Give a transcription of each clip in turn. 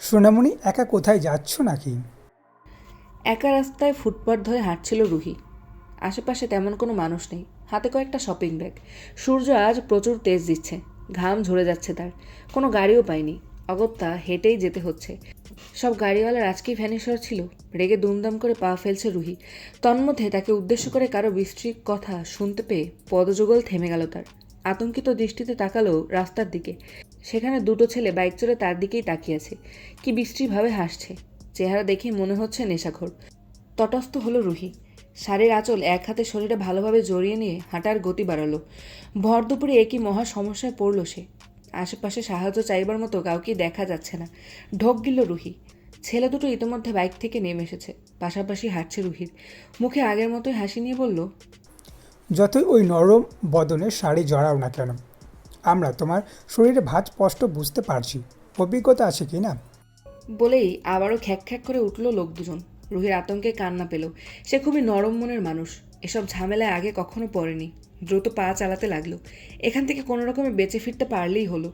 সোনামণি, একা কোথায় যাচ্ছ নাকি? একা রাস্তায় ফুটপাথ ধরে হাঁটছিল রুহি। আশেপাশে তেমন কোনো মানুষ নেই। হাতে কয়েকটা শপিং ব্যাগ সূর্য আজ প্রচুর তেজ দিচ্ছে। ঘাম ঝরে যাচ্ছে তার। কোনো গাড়িও পায়নি। অগত্যা হেঁটেই যেতে হচ্ছে। সব গাড়িওয়ালার আজকেই ভ্যানিশর ছিল। রেগে দুমদাম করে পা ফেলছে রুহি। তন্মধ্যে তাকে উদ্দেশ্য করে কারও বৃষ্টির কথা শুনতে পেয়ে পদযুগল থেমে গেল তার। আতঙ্কিত দৃষ্টিতে তাকালো রাস্তার দিকে। সেখানে দুটো ছেলে বাইক চড়ে তার দিকেই তাকিয়েছে কি বিশ্রীভাবে হাসছে। চেহারা দেখে মনে হচ্ছে নেশাখোর। তটস্থ হলো রুহি। শাড়ির আঁচল এক হাতে শরীরে ভালোভাবে জড়িয়ে নিয়ে হাঁটার গতি বাড়ালো। ভর দুপুরে একই মহা সমস্যায় পড়ল সে। আশেপাশে সাহায্য চাইবার মতো কাউকেই দেখা যাচ্ছে না। ঢোক গিল রুহি। ছেলে দুটো ইতোমধ্যে বাইক থেকে নেমে এসেছে। পাশাপাশি হাঁটছে রুহির। মুখে আগের মতোই হাসি নিয়ে বলল, যতই ওই নরম বদনে শাড়ি জড়াও না কেন আমরা তোমার শরীরে ভাঁজ স্পষ্ট বুঝতে পারছি। অভিজ্ঞতা আছে কি না? বলেই আবারও খ্যাক খ্যাক করে উঠল লোক দুজন। রুহির আতঙ্কে কান্না পেল। সে খুবই নরম মনের মানুষ। এসব ঝামেলায় আগে কখনো পড়েনি। দ্রুত পা চালাতে লাগল। এখান থেকে কোনো রকমে বেঁচে ফিরতে পারলেই হলো।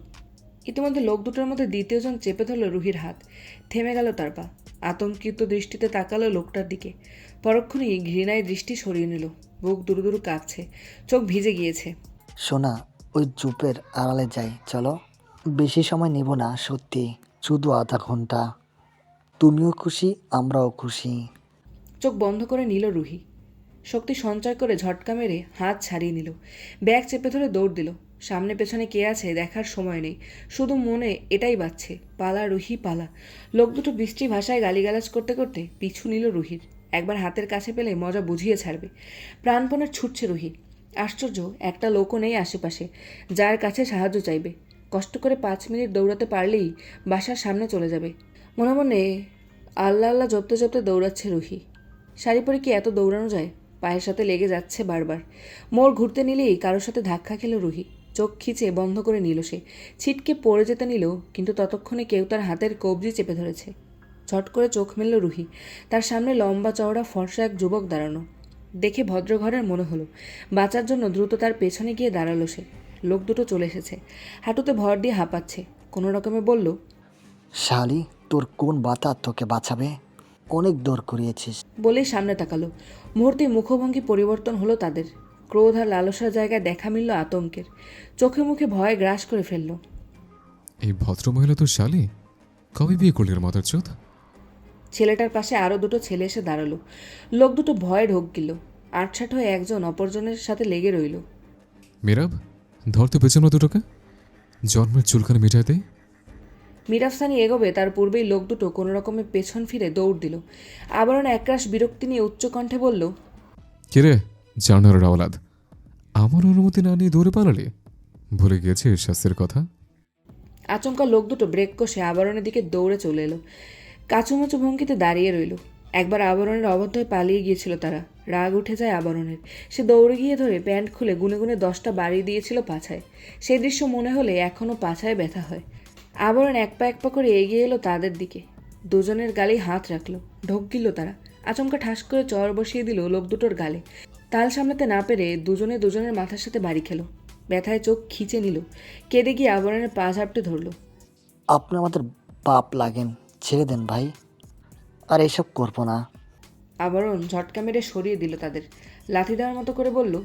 ইতিমধ্যে লোক দুটোর মধ্যে দ্বিতীয়জন চেপে ধরল রুহির হাত। থেমে গেল তার পা। আতঙ্কিত দৃষ্টিতে তাকালো লোকটার দিকে। পরক্ষণেই ঘৃণায় দৃষ্টি সরিয়ে নিল। বুক দুরু দুরু কাঁপছে। চোখ ভিজে গিয়েছে। শোনা ওই জুপের আড়ালে যাই, চলো। বেশি সময় নেব না, সত্যি। শুধু আধা ঘণ্টা। তুমিও খুশি, আমরাও খুশি। চোখ বন্ধ করে নিল রুহি। শক্তি সঞ্চয় করে ঝটকা মেরে হাত ছাড়িয়ে নিল। ব্যাগ চেপে ধরে দৌড় দিল। সামনে পেছনে কে আছে দেখার সময় নেই। শুধু মনে এটাই বাজছে, পালা রুহি, পালা। লোক দুটো বৃষ্টি ভাষায় গালিগালাজ করতে করতে পিছু নিল রুহির। একবার হাতের কাছে পেলে মজা বুঝিয়ে ছাড়বে। প্রাণপণে ছুটছে রুহি। আশ্চর্য, একটা লোকও নেই আশেপাশে। যার কাছে সাহায্য চাইবে। কষ্ট করে পাঁচ মিনিট দৌড়াতে পারলেই বাসার সামনে চলে যাবে। মনে মনে আল্লাহ আল্লাহ জপতে জপতে দৌড়াচ্ছে রুহি। শাড়ি পরে কি এত দৌড়ানো যায়? পায়ের সাথে লেগে যাচ্ছে বারবার। মোড় ঘুরতে নিলেই কারোর সাথে ধাক্কা খেলো রুহি। চোখ খিচে বন্ধ করে নিল সে। ছিটকে পড়ে যেতে নিল, কিন্তু ততক্ষণে কেউ তার হাতের কবজি চেপে ধরেছে। ঝট করে চোখ মেলল রুহি। তার সামনে লম্বা চওড়া ফর্সা এক যুবক দাঁড়ানো। দেখে ভদ্রঘরের মনে হলো বাঁচার জন্য দ্রুত তার পেছনে গিয়ে দাঁড়াল সে। লোক দুটো চলে এসেছে। হাঁটুতে ভর দিয়ে হাঁপাচ্ছে। কোনো রকমে বলল শালি তোর কোন বাতা তোকে বাঁচাবে? অনেক দৌড় করিয়েছিস। বলেই সামনে তাকালো। মুহূর্তে মুখভঙ্গি পরিবর্তন হলো তাদের। ক্রোধ আর লালসার জায়গায় দেখা মিলল আতঙ্কের। চোখে মুখে ভয় গ্রাস করে ফেলল। এই ভদ্রমহিলা তোর শালি? কবে বিয়ে করলি রে মাদার চোদ ছেলেটার পাশে আরও দুটো ছেলে এসে দাঁড়াল। লোক দুটো ভয়ে ঢোক গেল। আটসাট হয়ে একজন অপরজনের সাথে লেগে রইল। মিরাব ধরতে পেছন না দুটোকে। জন্মের চুলখানি দেয় মিরাফসানি এগোবে তার পূর্বেই লোক দুটো কোনো রকমে পেছন ফিরে দৌড় দিল। আবরণ একরাশ বিরক্তি নিয়ে উচ্চকণ্ঠে বলল কিরে জানার রাওলাদ আমার অনুমতি না নিয়ে দৌড়ে পালালি? ভুলে গিয়েছিস শাস্তির কথা? আচমকা লোক দুটো ব্রেক কষে আবরণের দিকে দৌড়ে চলে এলো। কাচুমাচু ভঙ্গিতে দাঁড়িয়ে রইল। একবার আবরণের অবদ্ধ হয়ে পালিয়ে গিয়েছিল তারা। রাগ উঠে যায় আবরণের। সে দৌড়ে গিয়ে ধরে প্যান্ট খুলে গুনে গুনে দশটা বাড়ি দিয়েছিল পাছায়। সেই দৃশ্য মনে হলে এখনও পাছায় ব্যথা হয়। আবরণ এক পা এক পা করে এগিয়ে এলো তাদের দিকে। দুজনের গালেই হাত রাখল। ঢোক গিল তারা। আচমকা ঠাস করে চর বসিয়ে দিল লোক দুটোর গালে। তাল সামলাতে না পেরে দুজনে দুজনের মাথার সাথে বাড়ি খেলো। ব্যথায় চোখ খিচে নিল। কেঁদে গিয়ে আবরণের পা ঝাপটে ধরলো। আপনি আমাদের বাপ লাগেন। ছেড়ে দেন ভাই। আর এসব করব না। আবরণ ঝটকা মেরে সরিয়ে দিল তাদের। লাথি দেওয়ার মতো করে বলল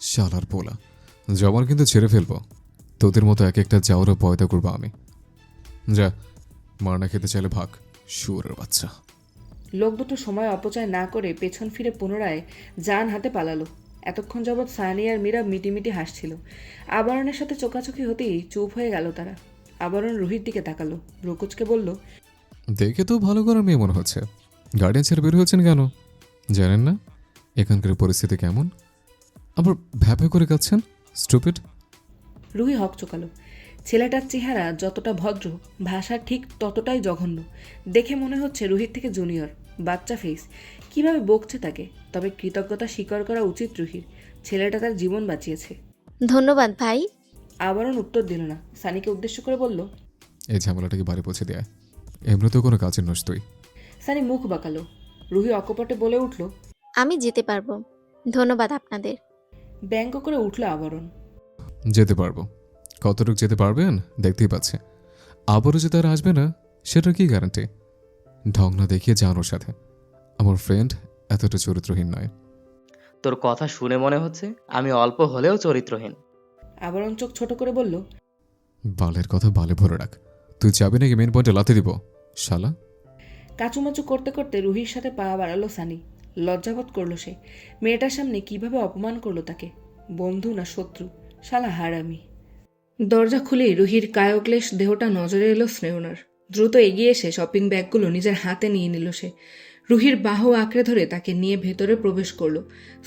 শালার পোলা জবান কিন্তু ছেড়ে ফেলব। তোদের মতো এক একটা যাওয়ারও পয়দা করব আমি। যা মারনা খেতে চাইলে ভাগ শুয়োরের বাচ্চা। লোক দুটো সময় অপচয় না করে পেছন ফিরে পুনরায় যান হাতে পালালো। এতক্ষণ যাবৎ সানি আর মীরা মিটিমিটি হাসছিল। আবরণের সাথে চোকাচোকি হতেই চুপ হয়ে গেল তারা। আবরণ রুহির দিকে তাকালো। রকুচকে বলল দেখে তো ভালো করার মেয়ে মনে হচ্ছে। গার্ডেন ছেড়ে বের হয়েছেন কেন? জানেন না? এখানকার পরিস্থিতি কেমন? আবার ভ্যাপে করে কাচ্ছেন স্টুপিড। রুহি হক চোকালো। ছেলেটার চেহারা যতটা ভদ্র ভাষা ঠিক ততটাই জঘন্য। দেখে মনে হচ্ছে রুহির থেকে জুনিয়র বাচ্চা ফেস কীভাবে বকছে তাকে? তবে কৃতজ্ঞতা স্বীকার করা উচিত রুহির। ছেলেটা তার জীবন বাঁচিয়েছে। ধন্যবাদ ভাই। আবরণ উত্তর দিল না। সানিকে উদ্দেশ্য করে বলল এই ঝামেলাটাকে বাড়ি পৌঁছে দেয়? এমনিতেও কোনো কাজের নস তুই? সানি মুখ বাঁকালো। রুহি অকপটে বলে উঠল আমি যেতে পারব। ধন্যবাদ আপনাদের। ব্যঙ্গ করে উঠল আবরণ। যেতে পারব। কতটুক যেতে পারবেন দেখতেই পাচ্ছে। আবারও যে তারা আসবে না সেটার কি গ্যারান্টি ঢং না দেখিয়ে যান ওর সাথে। আমার ফ্রেন্ড এতটা চরিত্রহীন নয়। তোর কথা শুনে মনে হচ্ছে আমি অল্প হলেও চরিত্রহীন। আবরণ চোখ ছোট করে বলল বালের কথা বালে ভরে রাখ। তুই যাবি নাকি মেন পয়েন্টে লাথি দিব? শালা। কাচুমাচু করতে করতে রুহির সাথে পা বাড়ালো সানি। লজ্জাবোধ করল সে। মেয়েটার সামনে কীভাবে অপমান করল তাকে? বন্ধু না শত্রু? শালা হারামি। দরজা খুলেই রুহির কায়ক্লেশ দেহটা নজরে এলো স্নেহনার। দ্রুত এগিয়ে এসে শপিং ব্যাগগুলো নিজের হাতে নিয়ে নিল সে। রুহির বাহু আঁকড়ে ধরে তাকে নিয়ে ভেতরে প্রবেশ করল।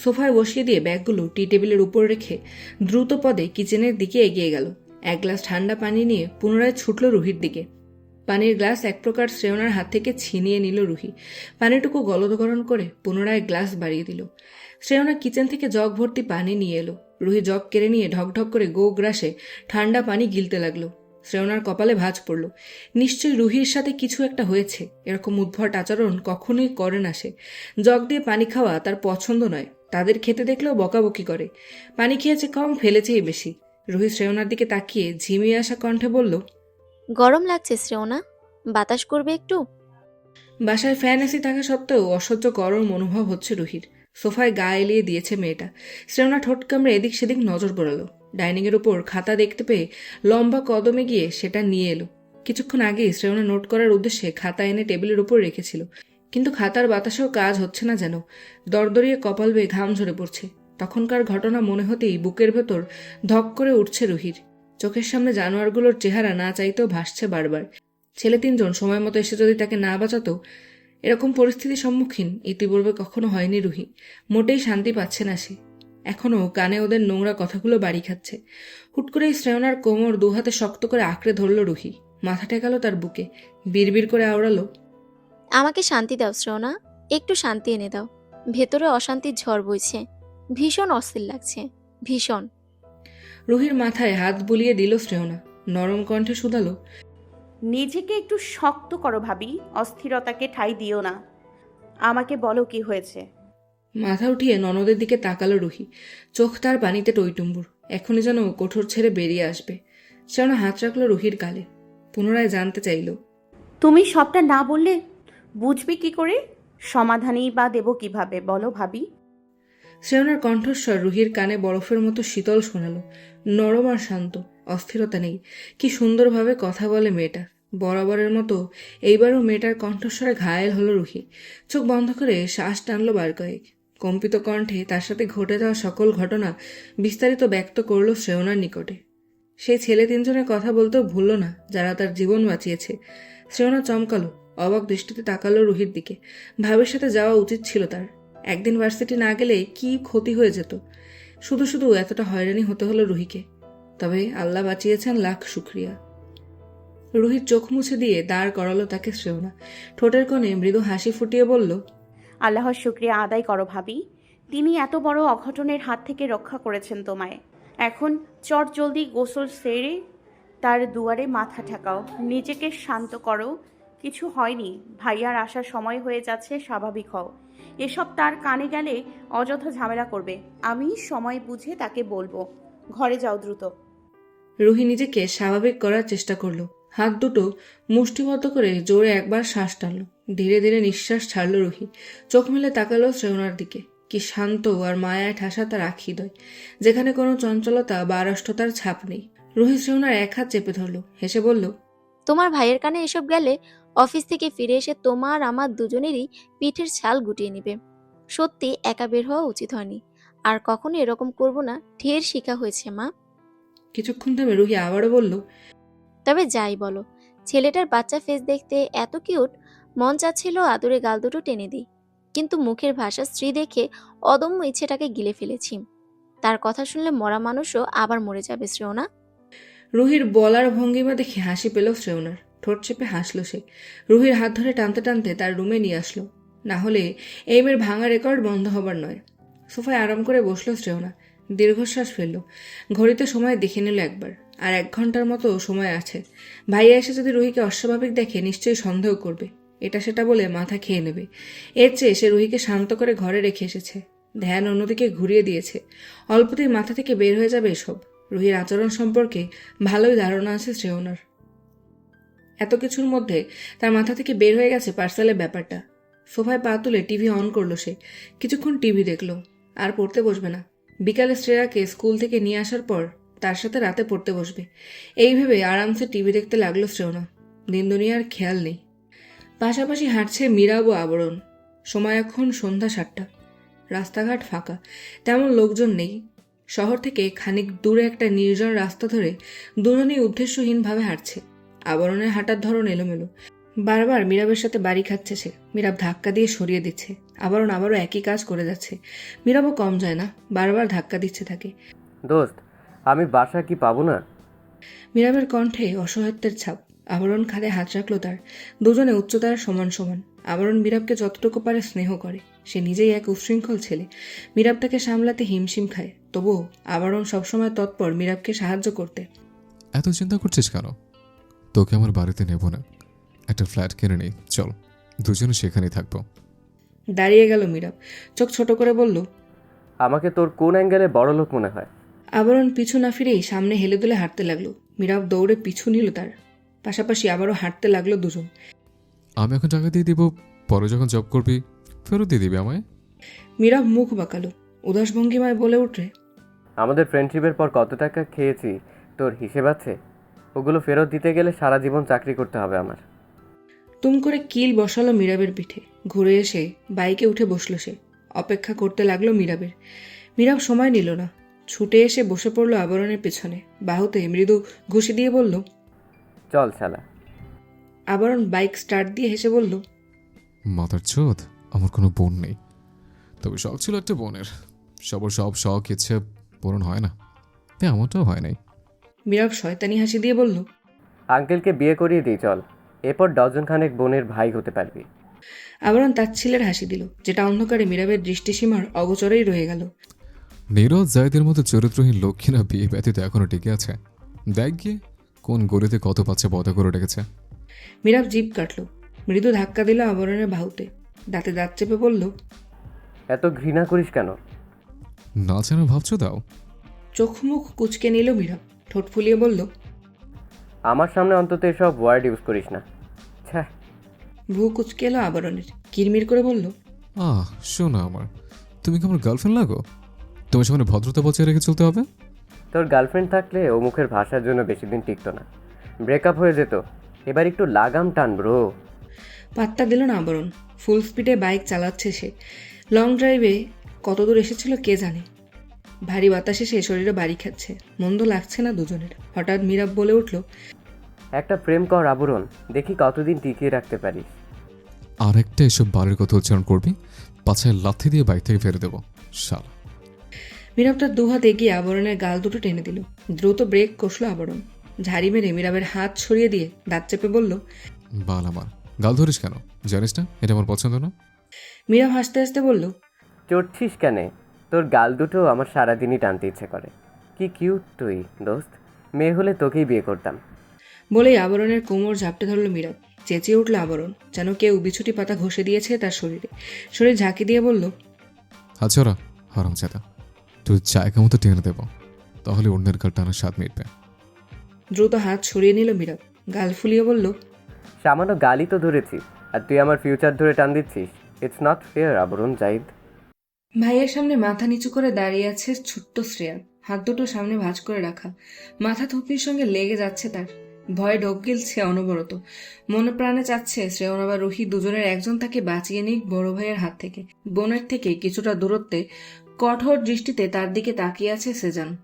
সোফায় বসিয়ে দিয়ে ব্যাগগুলো টি টেবিলের উপর রেখে দ্রুত পদে কিচেনের দিকে এগিয়ে গেল। এক গ্লাস ঠান্ডা পানি নিয়ে পুনরায় ছুটল রুহির দিকে। পানির গ্লাস এক প্রকার শ্রেয়নার হাত থেকে ছিনিয়ে নিল রুহি। পানিটুকু গলদকরণ করে পুনরায় গ্লাস বাড়িয়ে দিল। শ্রেয়না কিচেন থেকে জগ ভর্তি পানি নিয়ে এলো। রুহি জগ কেড়ে নিয়ে ঢকঢক করে গো গ্রাসে ঠান্ডা পানি গিলতে লাগল। শ্রেয়নার কপালে ভাঁজ পড়ল। নিশ্চয়ই রুহির সাথে কিছু একটা হয়েছে। এরকম উদ্ভট আচরণ কখনোই করে না সে। জগ দিয়ে পানি খাওয়া তার পছন্দ নয়। তাদের খেতে দেখলেও বকাবকি করে। পানি খেয়েছে কম ফেলেছেই বেশি। রুহি শ্রেয়নার দিকে তাকিয়ে ঝিমিয়ে আসা কণ্ঠে বলল গরম লাগছে শ্রেওনা বাতাস করবে একটু? বাসায় ফ্যান এসি থাকা সত্ত্বেও অসহ্য গরম অনুভব হচ্ছে রুহির। সোফায় গা এলিয়ে দিয়েছে মেয়েটা। শ্রেয়না ঠোঁট কামড়ে এদিক সেদিক নজর পড়ালো ডাইনিংয়ের উপর খাতা দেখতে পেয়ে লম্বা কদমে গিয়ে সেটা নিয়ে এলো। কিছুক্ষণ আগেই শ্রেওনা নোট করার উদ্দেশ্যে খাতা এনে টেবিলের উপর রেখেছিল। কিন্তু খাতার বাতাসেও কাজ হচ্ছে না যেন। দরদরিয়ে কপাল বেয়ে ঘাম ঝরে পড়ছে। তখনকার ঘটনা মনে হতেই বুকের ভেতর ধক করে উঠছে রুহির। চোখের সামনে জানোয়ারগুলোর চেহারা না চাইতেও ভাসছে বারবার। ছেলে তিনজন, সময় মতো এসে যদি তাকে না বাঁচাতো, এরকম পরিস্থিতির সম্মুখীন ইতিপূর্বে কখনো হয়নি রুহি। মোটেই শান্তি পাচ্ছে না সে। এখনও কানে ওদের নোংরা কথাগুলো বাড়ি খাচ্ছে। হুট করেই শ্রেয়নার কোমর দু হাতে শক্ত করে আঁকড়ে ধরল রুহি। মাথা ঠেকালো তার বুকে। বিড়বিড় করে আওড়ালো আমাকে শান্তি দাও শ্রেওনা একটু শান্তি এনে দাও। ভেতরে অশান্তির ঝড় বইছে ভীষণ অস্থির লাগছে ভীষণ। রুহির মাথায় হাত বুলিয়ে দিল শ্রেয়না। নরম কণ্ঠে শুধালো নিজেকে একটু শক্ত করো ভাবি অস্থিরতাকে ঠাই দিও না। আমাকে বলো কি হয়েছে। মাথা উঠিয়ে ননদের দিকে তাকালো রুহি। চোখ তার পানিতে টইটুম্বুর। এখনই যেন কঠোর ছেড়ে বেরিয়ে আসবে। শ্রেয়না হাত রাখল রুহির গালে। পুনরায় জানতে চাইল। তুমি সবটা না বললে বুঝবি কি করে? সমাধানই বা দেব কীভাবে বলো ভাবি। শ্রেয়নার কণ্ঠস্বর রুহির কানে বরফের মতো শীতল শোনালো। নরম আর শান্ত অস্থিরতা নেই। কি সুন্দরভাবে কথা বলে মেয়েটা। বরাবরের মতো এইবারও মেয়েটার কণ্ঠস্বরে ঘায়েল হলো রুহি। চোখ বন্ধ করে শ্বাস টানলো বার কয়েক। কম্পিত কণ্ঠে তার সাথে ঘটে যাওয়া সকল ঘটনা বিস্তারিত ব্যক্ত করল শ্রেয়নার নিকটে। সেই ছেলে তিনজনের কথা বলতেও ভুলল না, যারা তার জীবন বাঁচিয়েছে। শ্রেয়না চমকালো, অবাক দৃষ্টিতে তাকালো রুহির দিকে। ভাবের সাথে যাওয়া উচিত ছিল তার। একদিন ভার্সিটি না গেলে কি ক্ষতি হয়ে যেত? শুধু শুধু এতটা হয়রানি হতে হলো রুহিকে। তবে আল্লাহ বাঁচিয়েছেন লাখ শুক্রিয়া। রুহির চোখ মুছে দিয়ে দাঁড় করালো তাকে শ্রেয়না। ঠোঁটের কোণে মৃদু হাসি ফুটিয়ে বলল আল্লাহর শুক্রিয়া আদায় করো ভাবি। তিনি এত বড় অঘটনের হাত থেকে রক্ষা করেছেন তোমায়। এখন চট জলদি গোসল সেরে তার দুয়ারে মাথা ঠেকাও। নিজেকে শান্ত করো। কিছু হয়নি। ভাইয়ার আসার সময় হয়ে যাচ্ছে, স্বাভাবিক হও। এসব তার কানে গেলে অযথা ঝামেলা করবে। আমি সময় বুঝে তাকে বলব, ঘরে যাও দ্রুত। রুহি নিজেকে স্বাভাবিক করার চেষ্টা করল। হাত দুটো মুষ্টিবদ্ধ করে জোরে একবার শ্বাস টানলো। ধীরে ধীরে নিঃশ্বাস ছাড়লো রুহি। চোখ মেলে তাকালো শ্রেয়নার দিকে। কি শান্ত আর মায়ায় ঠাসা তার আখিদয়। যেখানে কোনো চঞ্চলতা বা আড়ষ্টতার ছাপ নেই। রুহি শ্রেয়নার এক হাত চেপে ধরলো। হেসে বলল তোমার ভাইয়ের কানে এসব গেলে অফিস থেকে ফিরে এসে তোমার আমার দুজনেরই পিঠের ছাল গুটিয়ে নিবে। সত্যি একা বের হওয়া উচিত হয়নি। আর কখনো এরকম করব না। ঢের শিখা হয়েছে মা। কিছুক্ষণ থেমে রুহি আবারও বলল তবে যাই বলো, ছেলেটার বাচ্চা ফেস দেখতে এত কিউট মন চাচ্ছিল আদরে গাল দুটো টেনে দিই। কিন্তু মুখের ভাষা স্ত্রী দেখে অদম্য ইচ্ছেটাকে গিলে ফেলেছি। তার কথা শুনলে মরা মানুষও আবার মরে যাবে শ্রেয়না। রুহির বলার ভঙ্গিমা দেখে হাসি পেল শ্রেয়নার। ঠোঁট চেপে হাসলো সে। রুহির হাত ধরে টানতে টানতে তার রুমে নিয়ে আসলো। না হলে এইমের ভাঙা রেকর্ড বন্ধ হবার নয়। সোফায় আরাম করে বসল শ্রেয়না। দীর্ঘশ্বাস ফেলল। ঘড়িতে সময় দেখে নিল একবার। আর এক ঘণ্টার মতো সময় আছে। ভাইয়া এসে যদি রুহিকে অস্বাভাবিক দেখে, নিশ্চয়ই সন্দেহ করবে। এটা সেটা বলে মাথা খেয়ে নেবে। এর চেয়ে সে রুহিকে শান্ত করে ঘরে রেখে এসেছে। ধ্যান অন্যদিকে ঘুরিয়ে দিয়েছে। অল্পতেই মাথা থেকে বের হয়ে যাবে এসব। রুহির আচরণ সম্পর্কে ভালোই ধারণা আছে শ্রেয়নার। এত কিছুর মধ্যে তার মাথা থেকে বের হয়ে গেছে পার্সেলের ব্যাপারটা। সোফায় পা তুলে টিভি অন করল সে। কিছুক্ষণ টিভি দেখল। আর পড়তে বসবে না। বিকালে শ্রেয়াকে স্কুল থেকে নিয়ে আসার পর তার সাথে রাতে পড়তে বসবে। এই ভেবে আরামসে টিভি দেখতে লাগল শ্রেয়না। দিন দুনিয়ার খেয়াল নেই। পাশাপাশি হাঁটছে মীরাব আবরণ। সময় এখন সন্ধ্যা সাতটা। রাস্তাঘাট ফাঁকা। তেমন লোকজন নেই। শহর থেকে খানিক দূরে একটা নির্জন রাস্তা ধরে দুজনেই উদ্দেশ্যহীনভাবে হাঁটছে। আবরণের হাঁটার ধরন এলোমেলো। বারবার মীরাবের সাথে বাড়ি খাচ্ছে সে। মীরাব ধাক্কা দিয়ে সরিয়ে দিচ্ছে। আবরণ আবারও একই কাজ করে যাচ্ছে। মীরাবও কম যায় না। বারবার ধাক্কা দিচ্ছে তাকে। দোস্ত আমি বাসা কি পাবো না? মীরাবের কণ্ঠে অসহায়ত্বের ছাপ। আবরণ খালে হাত রাখল তার। দুজনে উচ্চতার সমান সমান। আবরণ মীরাবকে যতটুকু পারে স্নেহ করে। সে নিজেই এক উচ্ছৃঙ্খল ছেলে। মীরাব তাকে সামলাতে হিমশিম খায়। তবুও আবরণ সবসময় তৎপর মীরাবকে সাহায্য করতে। এত চিন্তা করছিস কেন? তোকে আমার বাড়িতে নেব না। একটা ফ্ল্যাট কিনে নেই চল দুজনে সেখানেই থাকব। দাঁড়িয়ে গেল মীরাব। চোখ ছোট করে বলল আমাকে তোর কোন অ্যাঙ্গেলে বড় লোক মনে হয়? আবরণ পিছু না ফিরেই সামনে হেলে দুলে হাঁটতে লাগল। মীরাব দৌড়ে পিছু নিল তার। পাশাপাশি আবারও হাঁটতে লাগল দুজন। আমি এখন টাকা দিয়ে দিব পরে যখন জব করবি ফেরত দিয়ে দিবি আমায়? মীরাব মুখ বাঁকালো। উদাস ভঙ্গিমায় বলে উঠে আমাদের ফ্রেন্ডশিপের পর কত টাকা খেয়েছি তোর হিসেব আছে? ওগুলো ফেরত দিতে গেলে সারা জীবন চাকরি করতে হবে আমার। তুম করে কিল বসালো মীরাবের পিঠে। ঘুরে এসে বাইকে উঠে বসল সে। অপেক্ষা করতে লাগল মীরাবের। মীরাব সময় নিল না। ছুটে এসে বসে পড়ল আবরণের পেছনে। বাহুতে মৃদু ঘুষি দিয়ে বলল চল শালা। আবরণ বাইক স্টার্ট দিয়ে হেসে বলল মাথার চোদ আমার কোনো বোন নেই। তবে শখ ছিল একটা বোনের। সবার সব শখ ইচ্ছে পূরণ হয় না। তাই আমারটাও হয় নাই। মীরাব শয়তানি হাসি দিয়ে বলল আঙ্কেলকে বিয়ে করিয়ে দিই চল। এরপর ডজন খানেক বোনের ভাই হতে পারবি। আবরণ তার ছেলের হাসি দিল যেটা অন্ধকারে মীরাবের দৃষ্টিসীমার অগোচরেই রয়ে গেল। নীরজ জায়দের মতো চরিত্রহীন লক্ষ্মীরা বিয়ে ব্যতীত এখনও টিকে আছে। দেখ গিয়ে কোন গলিতে কত বাচ্চা পদা করে রেখেছে। মীরাব জিভ কাটল। মৃদু ধাক্কা দিল আবরণের বাহুতে। দাঁতে দাঁত চেপে বলল এত ঘৃণা করিস কেন? না জানা ভাবছ দাও। চোখ মুখ কুচকে নিল মীরাব। ঠোঁট ফুলিয়ে বলল আমার সামনে অন্তত এসব ওয়ার্ড ইউজ করিস না। ছ্যা। ভ্রু কুচকে এলো আবরণের। কিরমির করে বলল আহ শোনো আমার তুমি কি আমার গার্লফ্রেন্ড লাগো? তোমার সামনে ভদ্রতা বজায় রেখে চলতে হবে? তোর গার্লফ্রেন্ড থাকলে ও মুখের ভাষার জন্য বেশি দিন টিকতো না। ব্রেকআপ হয়ে যেত। এবার একটু লাগাম টান ব্রো। পাত্তা দিল না আবরণ। ফুল স্পিডে বাইক চালাচ্ছে সে। লং ড্রাইভে কতদূর এসেছিল কে জানে? ভারী বাতাসে সে শরীরে বাড়ি খাচ্ছে। মন্দ লাগছে না দুজনের। হঠাৎ মীরাব বলে উঠল একটা প্রেম কর আবরণ। দেখি কতদিন টিকিয়ে রাখতে পারিস। আর একটা এসব বারের কথা উচ্চারণ করবি? পাছায় লাথি দিয়ে বাইক থেকে ফেলে দেবো। শালা। মীরাব তার দুহাত এগিয়ে আবরণের গাল দুটো টেনে দিল। দ্রুত ব্রেক কষলো আবরণ। ঝাড়ি মেরে মীরাবের হাত ছড়িয়ে দিয়ে দাঁত চেপে বলল বাল আমার গাল ধরিস কেন? জানিস না এটা আমার পছন্দ না। মীরাব হাসতে হাসতে বলল চড়ছিস কেন? তোর গাল দুটো আমার সারাদিনই টানতে ইচ্ছে করে। কি কিউট তুই দোস্ত। মেয়ে হলে তোকেই বিয়ে করতাম। বলেই আবরণের কোমর ঝাপটে ধরল মীরাব। চেঁচিয়ে উঠল আবরণ যেন কেউ বিছুটি পাতা ঘষে দিয়েছে তার শরীরে। শরীর ঝাঁকি দিয়ে বলল হাছরা হারাম তুই জায়গা মতো টেনে দেবো তাহলে অন্যের গাল টানার স্বাদ মিটবে। দ্রুত হাত ছড়িয়ে নিল মীরাব গাল ফুলিয়ে বলল সামান্য গালি তো ধরেছি আর তুই আমার ফিউচার ধরে টান দিচ্ছিস। ইটস নট ফেয়ার আবরণ জাইদ ভাইয়ের সামনে মাথা নিচু করে দাঁড়িয়ে আছে ছোট্ট শ্রেয়া। হাত দুটো সামনে ভাঁজ করে রাখা। মাথা থুপির সঙ্গে লেগে যাচ্ছে তার। ভয়ে ঢোক গিলছে অনবরত। মনে প্রাণে চাচ্ছে শ্রেয়ন আবার রুহি দুজনের একজন তাকে বাঁচিয়ে নিক বড় ভাইয়ের হাত থেকে। বোনের থেকে কিছুটা দূরত্বে কঠোর দৃষ্টিতে তার দিকে তাকিয়ে আছে সেজান।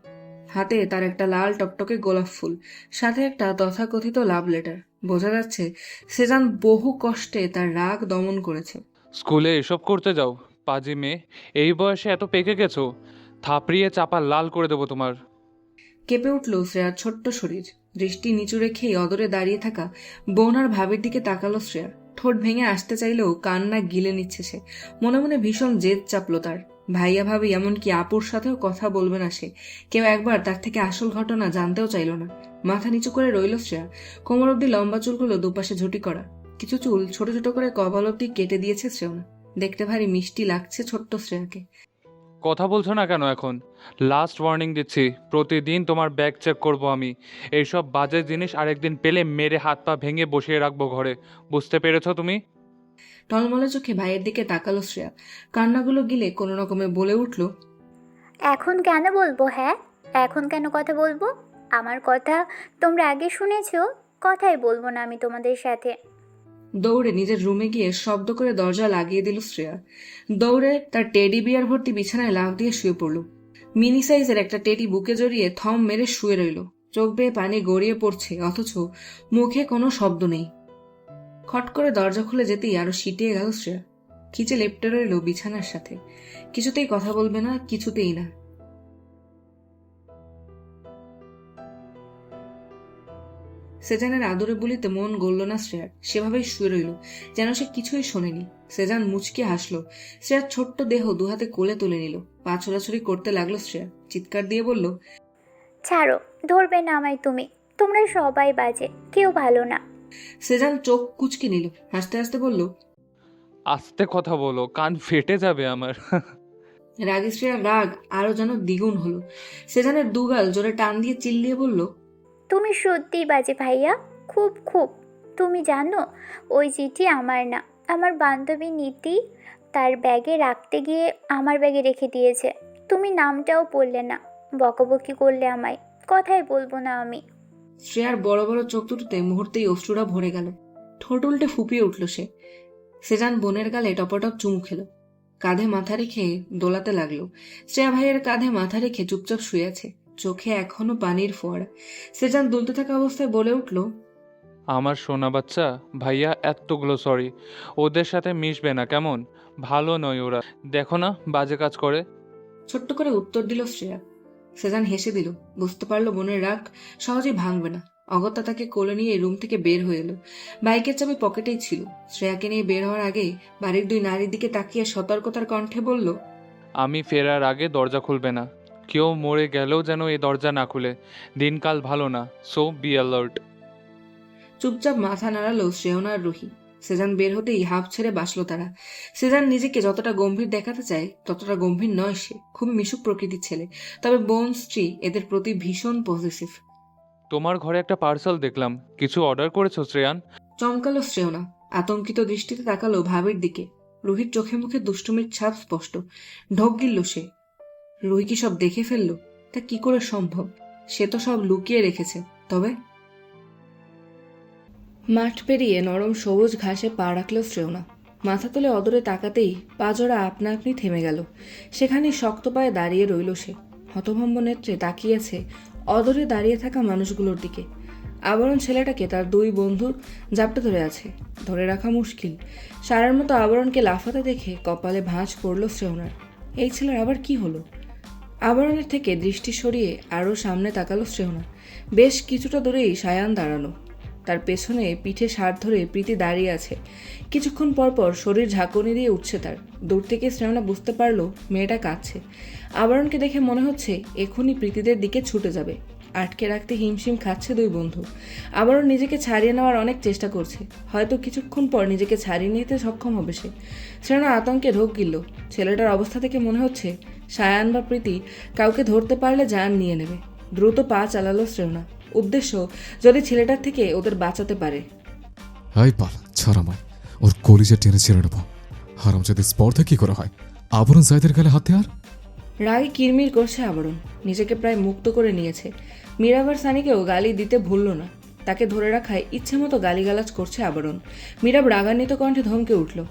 হাতে তার একটা লাল টকটকে গোলাপ ফুল সাথে একটা তথাকথিত লাভ লেটার বোঝা যাচ্ছে সেজান বহু কষ্টে তার রাগ দমন করেছে। স্কুলে এসব করতে যাও পাজি মেয়ে। এই বয়সে এত পেকে গেছো থাপড়িয়ে চাপা লাল করে দেবো তোমার। কেঁপে উঠল শ্রেয়ার ছোট্ট শরীর। দৃষ্টি নিচু রেখেই অদরে দাঁড়িয়ে থাকা বোন আর ভাবের দিকে তাকালো শ্রেয়া। ঠোঁট ভেঙে আসতে চাইলেও কান্না গিলে নিচ্ছে সে। মনে মনে ভীষণ জেদ চাপলো তার। ভাইয়া ভাবি এমনকি আপুর সাথেও কথা বলবে না সে। কেউ একবার তার থেকে আসল ঘটনা জানতেও চাইল না। মাথা নিচু করে রইল শ্রেয়া। কোমর অব্দি লম্বা চুলগুলো দুপাশে ঝুটি করা। কিছু চুল ছোট ছোট করে কপাল অব্দি কেটে দিয়েছে শ্রেয়না দেখতে ভারী মিষ্টি লাগছে ছোট্ট শ্রেয়াকে। কথা বলছো না কেন এখন? লাস্ট ওয়ার্নিং দিচ্ছি প্রতিদিন তোমার ব্যাগ চেক করব আমি। এইসব বাজে জিনিস আরেকদিন পেলে মেরে হাত পা ভেঙে বসিয়ে রাখব ঘরে। বুঝতে পেরেছ তুমি? টলমলে চোখে ভাইয়ের দিকে তাকালো শ্রেয়া। কান্নাগুলো গিলে কোনো রকমে বলে উঠল এখন কেন বলব হ্যাঁ? এখন কেন কথা বলব? আমার কথা তোমরা আগে শুনেছো? কথাই বলব না আমি তোমাদের সাথে। দৌড়ে নিজের রুমে গিয়ে শব্দ করে দরজা লাগিয়ে দিল শ্রেয়া। দৌড়ে তার টেডি বিয়ার ভর্তি বিছানায় লাফ দিয়ে শুয়ে পড়ল। মিনি সাইজের একটা টেডি বুকে জড়িয়ে থম মেরে শুয়ে রইল। চোখ বেয়ে পানি গড়িয়ে পড়ছে, অথচ মুখে কোনো শব্দ নেই। খট করে দরজা খুলে যেতেই আরও সিটিয়ে গেল শ্রেয়া। খিচে লেপটে রইল বিছানার সাথে। কিছুতেই কথা বলবে না, কিছুতেই না। সেজানের আদরে বলিতে মন গড়ল না শ্রেয়ার। সেভাবেই শুয়ে রইল, যেন সে কিছুই শোনেনি। সেজান মুচকে হাসলো। শ্রেয়ার ছোট্ট দেহ দুহাতে কোলে তুলে নিল। পা ছোড়াছুড়ি করতে লাগল শ্রেয়া চিৎকার দিয়ে বলল ছাড়ো ধরবে না আমায় তুমি। তোমরা সবাই বাজে কেউ ভালো না। সেজান চোখ কুচকে নিল হাসতে হাসতে বলল আস্তে কথা বলো কান ফেটে যাবে আমার। রাগে শ্রেয়ার রাগ আরও যেন দ্বিগুণ হলো। সেজানের দুগাল জোরে টান দিয়ে চিল্লিয়ে বলল তুমি সত্যিই বাজে ভাইয়া খুব খুব। তুমি জানো ওই চিঠি আমার না। আমার বান্ধবী নীতি তার ব্যাগে রাখতে গিয়ে আমার ব্যাগে রেখে দিয়েছে। তুমি নামটাও পড়লে না। বকবকি করলে আমায়। কথাই বলব না আমি। শ্রেয়ার বড় বড় চোখ দুটোতে মুহূর্তেই অশ্রুরা ভরে গেল। ঠোঁট উল্টে ফুপিয়ে উঠল সে। সেজান বোনের গালে টপটপ চুমু খেল। কাঁধে মাথা রেখে দোলাতে লাগল। শ্রেয়া ভাইয়ের কাঁধে মাথা রেখে চুপচাপ শুয়ে আছে। চোখে এখনও পানির ফোয়ারা। সেজান দুলতে থাকা অবস্থায় বলে উঠল আমার সোনা বাচ্চা ভাইয়া এতগুলো সরি ওদের সাথে মিশবে না কেমন? ভালো নয় ওরা। দেখো না বাজে কাজ করে। ছোট্ট করে উত্তর দিল শ্রেয়া। সেজান হেসে দিল বুঝতে পারল বোনের রাগ সহজেই ভাঙবে না। অগত্যা তাকে কোলে নিয়ে রুম থেকে বের হয়ে এলো। বাইকের চাবি পকেটেই ছিল। শ্রেয়াকে নিয়ে বের হওয়ার আগে বাড়ির দুই নারীর দিকে তাকিয়ে সতর্কতার কণ্ঠে বলল আমি ফেরার আগে দরজা খুলবে না। কেউ মরে গেলেও যেন এই দরজা না খুলে। দিনকাল ভালো না। সো বি অ্যালার্ট চুপচাপ মাথা নাড়ালো শ্রেয়না আর রুহি। সেজান বের হতেই হাফ ছেড়ে বাসলো তারা। সেজান নিজেকে যতটা গম্ভীর দেখাতে চায় ততটা গম্ভীর নয় সে। খুবই মিশুক প্রকৃতির ছেলে। তবে বোন স্ত্রী এদের প্রতি ভীষণ পজিটিভ তোমার ঘরে একটা পার্সেল দেখলাম। কিছু অর্ডার করেছ শ্রেয়ান? চমকালো শ্রেয়না। আতঙ্কিত দৃষ্টিতে তাকালো ভাবির দিকে। রুহির চোখে মুখে দুষ্টুমির ছাপ স্পষ্ট। ঢোক গিলল সে। রুহি কি সব দেখে ফেলল? তা কি করে সম্ভব? সে তো সব লুকিয়ে রেখেছে। তবে মাঠ পেরিয়ে নরম সবুজ ঘাসে পা রাখল শ্রেয়না। মাথা তুলে অদরে তাকাতেই পাজরা আপনা আপনি থেমে গেল। সেখানে শক্ত পায়ে দাঁড়িয়ে রইল সে। হতভম্ব নেত্রে তাকিয়েছে অদরে দাঁড়িয়ে থাকা মানুষগুলোর দিকে। আবরণ ছেলেটাকে তার দুই বন্ধুর জাপটে ধরে আছে। ধরে রাখা মুশকিল। সারার মতো আবরণকে লাফাতে দেখে কপালে ভাঁজ পড়ল শ্রেয়নার। এই ছেলের আবার কি হলো? আবরণের থেকে দৃষ্টি সরিয়ে আরও সামনে তাকালো শ্রেয়না। বেশ কিছুটা দূরেই সায়ান দাঁড়ানো তার পেছনে পিঠে সার ধরে প্রীতি দাঁড়িয়ে আছে। কিছুক্ষণ পর পর শরীর ঝাঁকুনি দিয়ে উঠছে তার। দূর থেকে শ্রেয়না বুঝতে পারল মেয়েটা কাঁদছে। আবরণকে দেখে মনে হচ্ছে এখনই প্রীতিদের দিকে ছুটে যাবে। আটকে রাখতে হিমশিম খাচ্ছে দুই বন্ধু। আবারও নিজেকে ছাড়িয়ে নেওয়ার অনেক চেষ্টা করছে। হয়তো কিছুক্ষণ পর নিজেকে ছাড়িয়ে নিতে সক্ষম হবে সে। শ্রেয়না আতঙ্কে ঢোক গিলল। ছেলেটার অবস্থা থেকে মনে হচ্ছে সায়ান বা প্রীতি কাউকে ধরতে পারলে জান নিয়ে নেবে। দ্রুত পা চালালো শ্রেয়না উদ্দেশ্য যদি ছেলেটার থেকে ওদের বাঁচাতে পারে। হাই পাল ছাড় আমায়। ওর কলিজা টেনে ছেড়ে নেব। হারাম যদি স্পর্ধা কি করা হয়? আবরণ জায়দের গেলে হাতে আর? রাগে কিরমির করছে আবরণ নিজেকে প্রায় মুক্ত করে নিয়েছে। মীরাবার সানিকেও গালি দিতে ভুলল না। তাকে ধরে রাখায় ইচ্ছে মতো গালিগালাজ করছে আবরণ। মীরাব রাগান্বিত কণ্ঠে ধমকে উঠল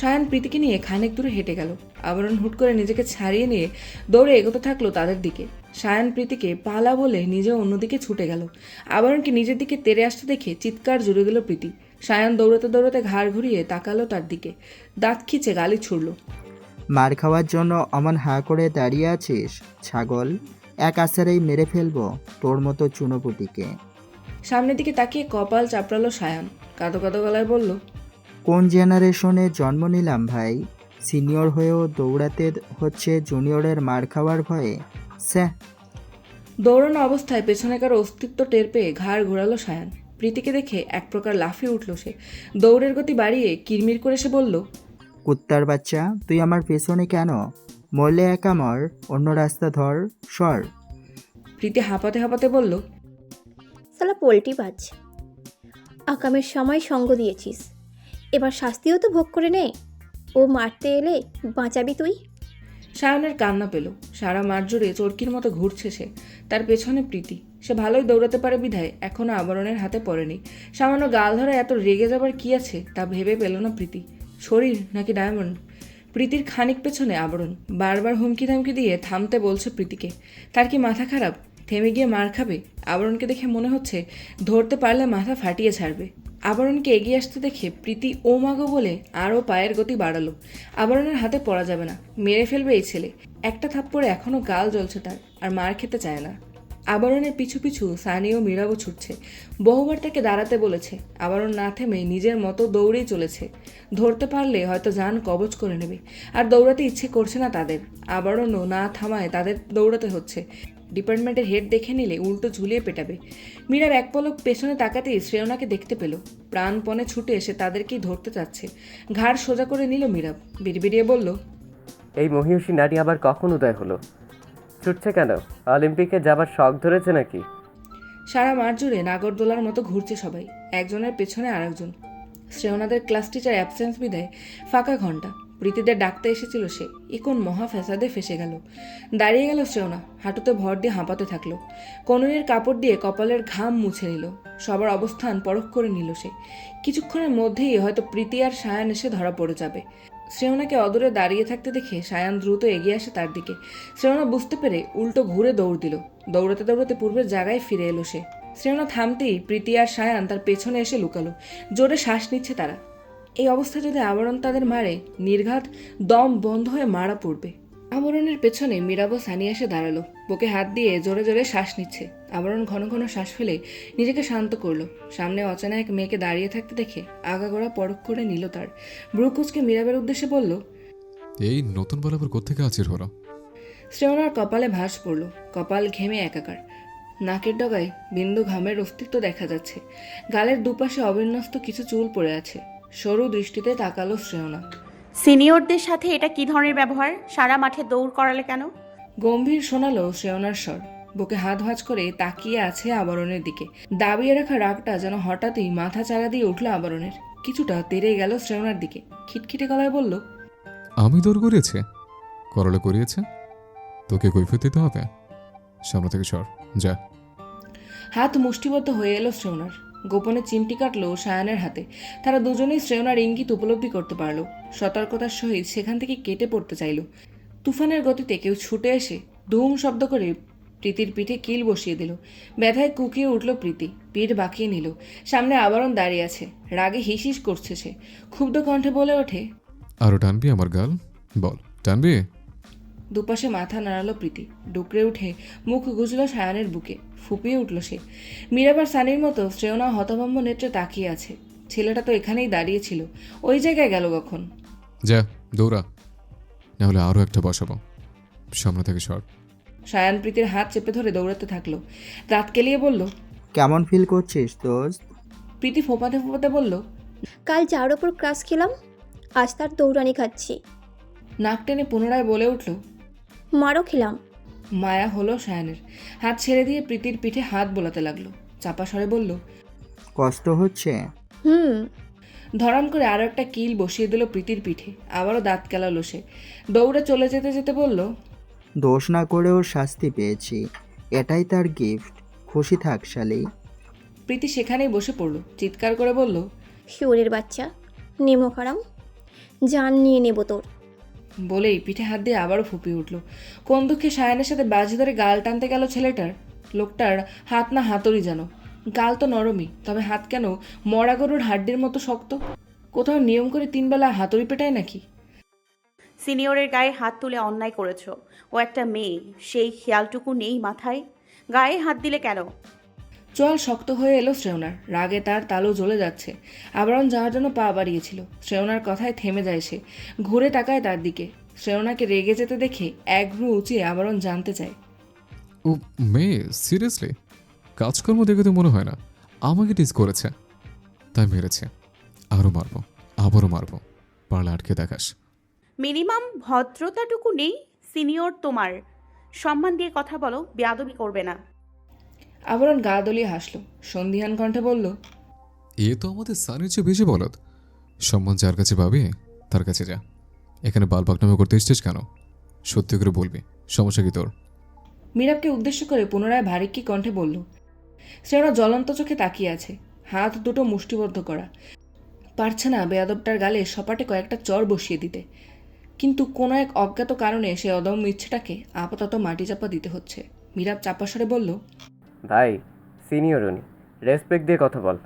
সায়ান প্রীতিকে নিয়ে খানিক দূরে হেঁটে গেল। আবরণ হুট করে নিজেকে ছাড়িয়ে নিয়ে দৌড়ে এগোতে থাকল তাদের দিকে। সায়ান প্রীতিকে পালা বলে নিজে অন্যদিকে ছুটে গেল। আবরণকে নিজের দিকে তেরে আসতে দেখে চিৎকার জুড়ে দিল প্রীতি। সায়ান দৌড়াতে দৌড়াতে ঘাড় ঘুরিয়ে তাকালো তার দিকে। দাঁত খিচে গালি ছুড়ল। মার খাওয়ার জন্য অমন হাঁ করে দাঁড়িয়ে আছিস ছাগল? এক আসারেই মেরে ফেলব তোর মতো চুনোপুটিকে। সামনের দিকে তাকিয়ে কপাল চাপড়ালো সায়ান। কাঁদো কাঁদো গলায় বলল কোন জেনারেশনে জন্ম নিলাম ভাই? সিনিয়র হয়েও দৌড়াতে হচ্ছে জুনিয়রের মার খাওয়ার ভয়ে? স্যাঁ দৌড়ানো অবস্থায় পেছনে কারও অস্তিত্ব টের পেয়ে ঘাড় ঘোরালো সায়ান। প্রীতিকে দেখে এক প্রকার লাফিয়ে উঠল সে। দৌড়ের গতি বাড়িয়ে কিরমির করে সে বলল কুত্তার বাচ্চা তুই আমার পেছনে কেন? মরলে একা মর অন্য রাস্তা ধর সর। প্রীতি হাঁপাতে হাঁপাতে বলল সালা পোলট্রি বাজ। আকামের সময় সঙ্গ দিয়েছিস। এবার শাস্তিও তো ভোগ করে নে। ও মারতে এলে বাঁচাবি তুই। সায়নের কান্না পেল। সারা মাঠ জুড়ে চরকির মতো ঘুরছে সে। তার পেছনে প্রীতি। সে ভালোই দৌড়াতে পারে বিধায় এখনও আবরণের হাতে পড়েনি। সামান্য গাল ধরা এত রেগে যাবার কি আছে, তা ভেবে পেল না প্রীতি। শরীর নাকি ডায়মন্ড প্রীতির খানিক পেছনে আবরণ। বারবার হুমকি ধামকি দিয়ে থামতে বলছে প্রীতিকে। তার কি মাথা খারাপ? থেমে গিয়ে মার খাবে? আবরণকে দেখে মনে হচ্ছে ধরতে পারলে মাথা ফাটিয়ে ছাড়বে। আবরণকে এগিয়ে আসতে দেখে প্রীতি ও মাগো বলে আরও পায়ের গতি বাড়ালো। আবরণের হাতে পড়া যাবে না, মেরে ফেলবে এই ছেলে। একটা থাপ্পড়ে এখনও গাল জ্বলছে তার, আর মার খেতে চায় না। আবরণের পিছু পিছু সানি ও মীরাবও ছুটছে। বহুবার তাকে দাঁড়াতে বলেছে, আবরণ না থেমে নিজের মতো দৌড়েই চলেছে। ধরতে পারলে হয়তো যান কবচ করে নেবে, আর দৌড়াতে ইচ্ছে করছে না তাদের। আবরণও না থামায় তাদের দৌড়াতে হচ্ছে। ডিপার্টমেন্টের হেড দেখে নিলে উল্টো ঝুলিয়ে পেটাবে। মীরার এক পলক পেছনে তাকাতেই শ্রেয়নাকে দেখতে পেল। প্রাণপণে ছুটে এসে তাদেরকেই ধরতে চাচ্ছে। ঘাড় সোজা করে নিল মীরাব বিড়বিড়িয়ে বলল এই মহিষী নারী আবার কখন উদয় হলো? ছুটছে কেন? অলিম্পিকে যাবার শখ ধরেছে নাকি? সারা মাঠ জুড়ে নাগরদোলার মতো ঘুরছে সবাই। একজনের পেছনে আরেকজন। শ্রেয়নাদের ক্লাস টিচার অ্যাবসেন্স বিদায় ফাঁকা ঘণ্টা প্রীতিদের ডাকতে এসেছিল সে। এ কোন মহা ফ্যাসাদে ফেসে গেল। দাঁড়িয়ে গেল শ্রেয়না, হাঁটুতে ভর দিয়ে হাঁপাতে থাকল। কনুনের কাপড় দিয়ে কপালের ঘাম মুছে নিল। সবার অবস্থান পরখ করে নিল সে। কিছুক্ষণের মধ্যেই হয়তো প্রীতি আর সায়ান এসে ধরা পড়ে যাবে। শ্রেয়নাকে অদূরে দাঁড়িয়ে থাকতে দেখে সায়ান দ্রুত এগিয়ে আসে তার দিকে। শ্রেয়না বুঝতে পেরে উল্টো ঘুরে দৌড় দিল। দৌড়াতে দৌড়াতে পূর্বের জায়গায় ফিরে এলো সে। শ্রেয়না থামতেই প্রীতি আর সায়ান তার পেছনে এসে লুকালো। জোরে শ্বাস নিচ্ছে তারা। এই অবস্থা যদি আবরণ তাদের মারে নির্ঘাত দম বন্ধ হয়ে মারা পড়বে। আবরণের পেছনে মীরাবো সানি এসে দাঁড়াল। বুকে হাত দিয়ে জোরে জোরে শ্বাস নিচ্ছে। আবরণ ঘন ঘন শ্বাস ফেলে নিজেকে শান্ত করল। সামনে অচেনা এক মেয়েকে দাঁড়িয়ে থাকতে দেখে আগাগোড়া পরখ করে নিল তার। ব্রুকুচকে মীরাবের উদ্দেশ্যে বলল এই নতুন বল আবার কোথেকে আছির হলো শ্রেয়নার কপালে ভাস পড়ল। কপাল ঘেমে একাকার। নাকের ডগায় বিন্দু ঘামের অস্তিত্ব দেখা যাচ্ছে। গালের দুপাশে অবিন্যস্ত কিছু চুল পড়ে আছে। সরু দৃষ্টিতে তাকালো শ্রেয়না। সিনিয়রদের সাথে এটা কি ধরনের ব্যবহার? সারা মাঠে দৌড় করালে কেন? গম্ভীর শোনালো শ্রেয়নার স্বর। বুকে হাত ভাঁজ করে তাকিয়ে আছে আবরণের দিকে। দাবিয়ে রাখা রাগটা যেন হঠাৎই মাথা চারা দিয়ে উঠল আবরণের। কিছুটা তেরে গেল শ্রেয়নার দিকে। খিটখিটে গলায় বলল আমি দৌড় করিয়েছে। করলে করিয়েছে। তোকে কৈফিয়ত দিতে হবে। সামনে থেকে সর। যা। হাত মুষ্টিবদ্ধ হয়ে এলো শ্রেয়নার। গোপনে চিমটি কাটল সায়ানের হাতে। তারা দুজনেই শ্রেয়নার ইঙ্গিত উপলব্ধি করতে পারল। সতর্কতার সহিত সেখান থেকে কেটে পড়তে চাইল। তুফানের গতিতে কেউ ছুটে এসে ধুম শব্দ করে প্রীতির পিঠে কিল বসিয়ে দিল। ব্যথায় কুকিয়ে উঠল প্রীতি। পিঠ বাঁকিয়ে নিল। সামনে আবরণ দাঁড়িয়ে আছে। রাগে হিসিস করছে সে। ক্ষুব্ধ কণ্ঠে বলে ওঠে আরও টানবি আমার গাল? বল টানবি? দুপাশে মাথা নাড়ালো প্রীতি। ডুকরে উঠে মুখ গুজল সায়ানের বুকে। ফুপিয়ে উঠল সে। মীরাবার সানির মতো শ্রেয়না হতভম্ব নেত্রে তাকিয়ে আছে। ছেলেটা তো এখানেই দাঁড়িয়ে ছিল। ওই জায়গায় গেল কখন? যা দৌড়া। নাহলে আরও একটা বসাবো। সামনে থেকে সর। সায়ান প্রীতির হাত চেপে ধরে দৌড়াতে থাকল। রাত কেলিয়ে বলল কেমন ফিল করছিস দোস্ত? প্রীতি ফোপাতে ফোপাতে বলল কাল যার ওপর ক্রাশ খেলাম আজ তার দৌড়ানি খাচ্ছি। নাক টেনে পুনরায় বলে উঠল মারও খেলাম। মায়া হলো সায়ানের। হাত ছেড়ে দিয়ে প্রীতির পিঠে হাত বোলাতে লাগল। চাপা স্বরে বলল কষ্ট হচ্ছে? হুম। ধরাম করে আরও একটা কিল বসিয়ে দিল প্রীতির পিঠে। আবারও দাঁত কেলালো সে। দৌড়ে চলে যেতে যেতে বলল দোষ না করে করেও শাস্তি পেয়েছি। এটাই তার গিফট খুশি থাক শালি। প্রীতি সেখানেই বসে পড়ল। চিৎকার করে বলল শিওরের বাচ্চা নেমো খারাম জান নিয়ে নেব তোর। বলেই পিঠে হাত দিয়ে আবারও ফুপিয়ে উঠল। কোন দুঃখে সায়ানের সাথে বাজি ধরে গাল টানতে গেল ছেলেটার? লোকটার হাত না হাতড়ি যেন। গাল তো নরমই, তবে হাত কেন মরা গরুর হাড্ডির মতো শক্ত? কোথাও নিয়ম করে তিনবেলা হাতুড়ি পেটায় নাকি? সিনিয়রের গায়ে হাত তুলে অন্যায় করেছ। ও একটা মেয়ে, সেই খেয়ালটুকু নেই মাথায়। গায়ে হাত দিলে কেন? চল শক্ত হয়ে এলো শ্রেয়নার। রাগে তার তালু জ্বলে যাচ্ছে। আবরণ যাওয়ার জন্য পা বাড়িয়েছিল। শ্রেয়নার কথায় থেমে যায় সে। ঘুরে তাকায় তার দিকে। শ্রেয়নাকে রেগে যেতে দেখে এক ভ্রু উঁচিয়ে আবরণ জানতে চায়। ও মেয়ে সিরিয়াসলি কাজকর্ম দেখে তো মনে হয় না। আমাকে টিজ করেছে। তাই মেরেছে। আরও মারবো আবারও মারবো। পারলে আটকে দেখাস। মিনিমাম ভদ্রতাটুকু নেই সিনিয়র তোমার। সম্মান দিয়ে কথা বলো বেয়াদবি করবে না। আবরণ গা দলিয়ে হাসলো। সন্ধিহান কণ্ঠে বলল এ তো আমাদের সানির চেয়ে বেশি বলদ। সম্মান যার কাছে পাবে তার কাছে যা। এখানে বাল পাকনামে করতে এসছিস কেন? সত্যি করে বলবি সমস্যা কি তোর? মীরাবকে উদ্দেশ্য করে পুনরায় ভারিক্কি কণ্ঠে বলল শ্রেয়না জ্বলন্ত চোখে তাকিয়ে আছে হাত দুটো মুষ্টিবদ্ধ করা। পারছে না বেয়াদবটার গালে সপাটে কয়েকটা চর বসিয়ে দিতে। কিন্তু কোনো এক অজ্ঞাত কারণে সে অদম্য ইচ্ছেটাকে আপাতত মাটি চাপা দিতে হচ্ছে। মীরাব চাপাসরে বলল ভাই সিনিয়র উনি। রেসপেক্ট দিয়ে কথা বল।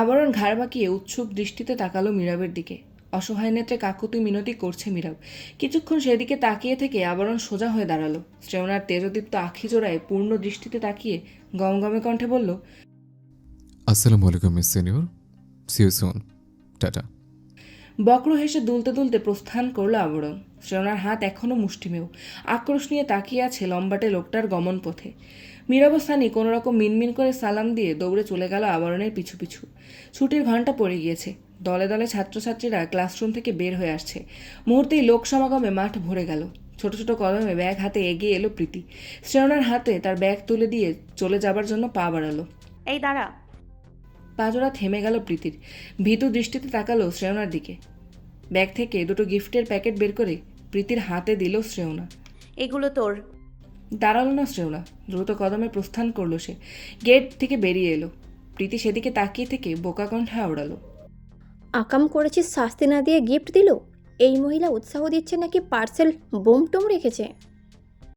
আবরণ ঘাড় বাঁকিয়ে উৎসুক দৃষ্টিতে তাকালো মীরাবের দিকে। অসহায় নেত্রে কাকুতি মিনতি করছে মীরাব। কিছুক্ষণ সেদিকে তাকিয়ে থেকে আবরণ সোজা হয়ে দাঁড়াল। শ্রেওনার তেজদীপ্ত আখি জোড়ায় পূর্ণ দৃষ্টিতে তাকিয়ে গমগমে কণ্ঠে বলল আসসালামু আলাইকুম miss senior. See you soon tata বক্র হেসে দুলতে দুলতে প্রস্থান করল আবরণ। শ্রেওনার হাত এখনও মুষ্টিমেয়। আক্রোশ নিয়ে তাকিয়ে আছে লম্বাটে লোকটার গমন পথে। মীরাবস্থানি কোনো রকম মিনমিন করে সালাম দিয়ে দৌড়ে চলে গেল আবরণের পিছু পিছু। ছুটির ঘণ্টা পড়ে গিয়েছে। দলে দলে ছাত্রছাত্রীরা ক্লাসরুম থেকে বের হয়ে আসছে। মুহূর্তেই লোক সমাগমে মাঠ ভরে গেল। ছোট ছোট কদমে ব্যাগ হাতে এগিয়ে এলো প্রীতি। শ্রেয়নার হাতে তার ব্যাগ তুলে দিয়ে চলে যাবার জন্য পা বাড়ালো। এই দাঁড়া। পাজোড়া থেমে গেল প্রীতির। ভীতু দৃষ্টিতে তাকালো শ্রেয়নার দিকে। ব্যাগ থেকে দুটো গিফটের প্যাকেট বের করে প্রীতির হাতে দিল শ্রেয়না। এগুলো তোর। দাঁড়াল না শ্রেয়না দ্রুত কদমে প্রস্থান করল সে। গেট থেকে বেরিয়ে এলো। প্রীতি সেদিকে তাকিয়ে থেকে বোকা কণ্ঠে আওড়ালো। আকাম করেছিস শাস্তি না দিয়ে গিফট দিল? এই মহিলা উৎসাহ দিচ্ছে নাকি পার্সেল বোম টোম রেখেছে?